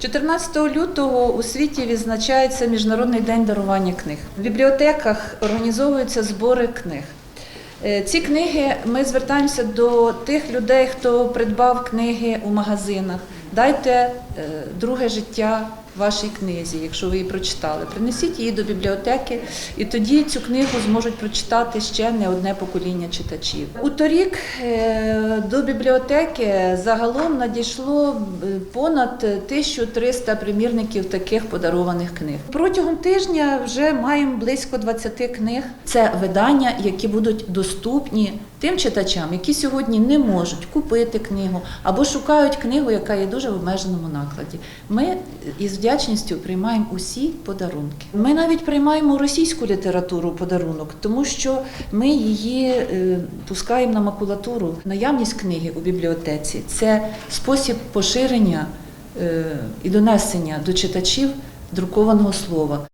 14 лютого у світі відзначається Міжнародний день дарування книг. В бібліотеках організовуються збори книг. Е, Ці книги ми звертаємося до тих людей, хто придбав книги у магазинах. Дайте е, друге життя вашій книзі, якщо ви її прочитали. Принесіть її до бібліотеки, і тоді цю книгу зможуть прочитати ще не одне покоління читачів. У торік е, до бібліотеки загалом надійшло е, понад 1300 примірників таких подарованих книг. Протягом тижня вже маємо близько 20 книг. Це видання, які будуть доступні тим читачам, які сьогодні не можуть купити книгу або шукають книгу, яка є дуже в обмеженому накладі. Ми із вдячністю приймаємо усі подарунки. Ми навіть приймаємо російську літературу подарунок, тому що ми її е, пускаємо на макулатуру. Наявність книги у бібліотеці це спосіб поширення е, і донесення до читачів друкованого слова.